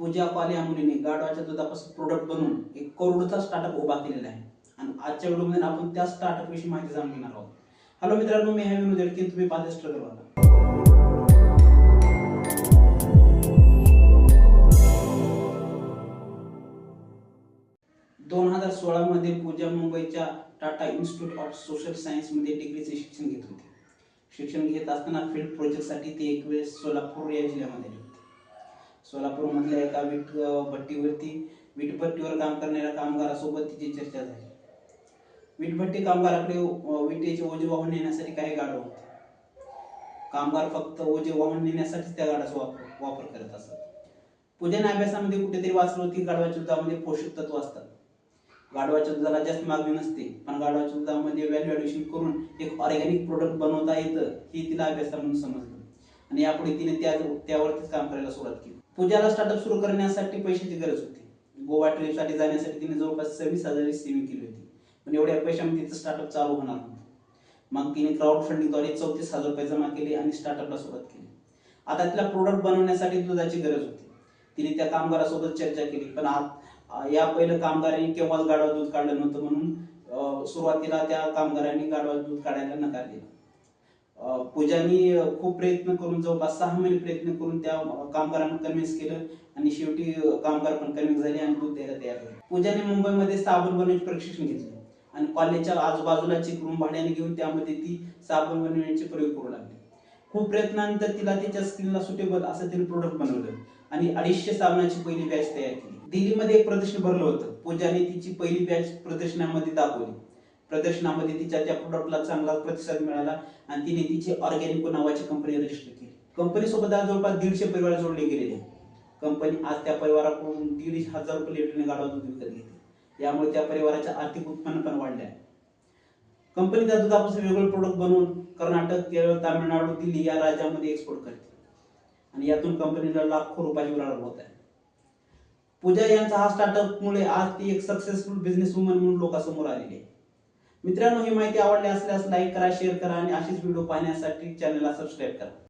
पूजा पाले या मुलीने गाढवाच्या दुधापासून प्रोडक्ट बनवून एक करोडचा स्टार्टअप उभा केलेला आहे. आणि आजच्या व्हिडिओमध्ये आपण त्या स्टार्टअप विषयी माहिती जाणून घेणार आहोत. हॅलो मित्रांनो मी आहे विनोद की तुम्ही पाहते स्ट्रगल वाला दोन हजार सोळा मध्ये पूजा मुंबईच्या टाटा इन्स्टिट्यूट ऑफ सोशल सायन्समध्ये डिग्रीचे शिक्षण घेत होते. शिक्षण घेत असताना फील्ड प्रोजेक्टसाठी ते एक वेळेस सोलापूर या जिल्ह्यामध्ये सोलापूरमधल्या एका वीट भट्टीवरती वीटभट्टीवर काम करणाऱ्या कामगारासोबत तिची चर्चा झाली. वीटभट्टी कामगाराकडे विटेचे ओझे वाहून नेण्यासाठी काही गाडं होते. कामगार फक्त ओझे वाहून नेण्यासाठीच त्या गाडाचा वापर वापर करत असत. पूजन अभ्यासामध्ये कुठेतरी वाचलं होती गाडवाच्या दुधामध्ये पोषक तत्व असतात. गाढवाच्या दुधाला जास्त मागणी नसते पण गाढवाच्या दुधामध्ये व्हॅल्यू ॲडिशन करून एक ऑर्गॅनिक प्रोडक्ट बनवता येतं हे तिला अभ्यासामधून समजलं. आणि यापुढे तिने त्या त्यावरतीच काम करायला सुरुवात केली. पूजाला स्टार्टअप सुरू करण्यासाठी पैशाची गरज होती. गोवा ट्रिपसाठी जाण्यासाठी तिने जवळपास सव्वीस हजाराची सेविंग केली होती. पण एवढ्या पैशामध्ये तिचं स्टार्टअप चालू होणार नव्हतं. मग तिने क्राऊड फंडिंगद्वारे चौतीस हजार रुपये जमा केले आणि स्टार्टअपला सुरुवात केली. आता तिला प्रोडक्ट बनवण्यासाठी दुधाची गरज होती. तिने त्या कामगारासोबत चर्चा केली पण आज या पहिलं कामगारांनी केव्हाच गाडवा दूध काढलं नव्हतं म्हणून सुरुवातीला त्या कामगारांनी गाढवा दूध काढायला नकार दिला. पूजानी खूप प्रयत्न करून जवळपास सहा महिने प्रयत्न करून त्या कामगारांना कन्व्हिन्स केलं आणि शेवटी कामगार पण कन्व्हिन्स झाले आणि दूध द्यायला तयार झाले. पूजाने मुंबईमध्ये साबण बनवण्याचे प्रशिक्षण घेतले आणि कॉलेजच्या आजूबाजूला चिकरून भाड्याने घेऊन त्यामध्ये ती साबण बनवण्याचे प्रयोग करू लागली. खूप प्रयत्नानंतर तिला तिच्या स्किनला सुटेबल असं तिने प्रोडक्ट बनवलं आणि अडीचशे साबणाची पहिली बॅच तयार केली. दिल्लीमध्ये एक प्रदर्शन भरलं होतं. पूजाने तिची पहिली बॅच प्रदर्शनामध्ये दाखवली. प्रदर्शनामध्ये तिच्या त्या प्रोडक्टला चांगला प्रतिसाद मिळाला आणि तिने तिची ऑर्गॅनिको नावाची कंपनी रजिस्टर केली. कंपनी सोबत आज जवळपास दीडशे परिवार जोडले गेलेले कंपनी आज त्या परिवाराकडून दीड हजार रुपये लिटरने गाढवा दूध विकत घेते यामुळे त्या परिवाराचे आर्थिक उत्पन्न पण वाढले आहे. कंपनी त्या दुधापासून वेगवेगळे प्रोडक्ट बनवून कर्नाटक केरळ तामिळनाडू दिल्ली या राज्यामध्ये एक्सपोर्ट करते. आणि यातून कंपनीला लाखो रुपयाची उलाढाल होत आहे. पूजा यांचा हा स्टार्टअपमुळे आज ती एक सक्सेसफुल बिझनेस वुमन म्हणून लोकांसमोर आलेली आहे. मित्रांनो ही माहिती आवडली असल्यास लाईक करा शेअर करा आणि अशीच व्हिडिओ पाहण्यासाठी चॅनलला सबस्क्राईब करा.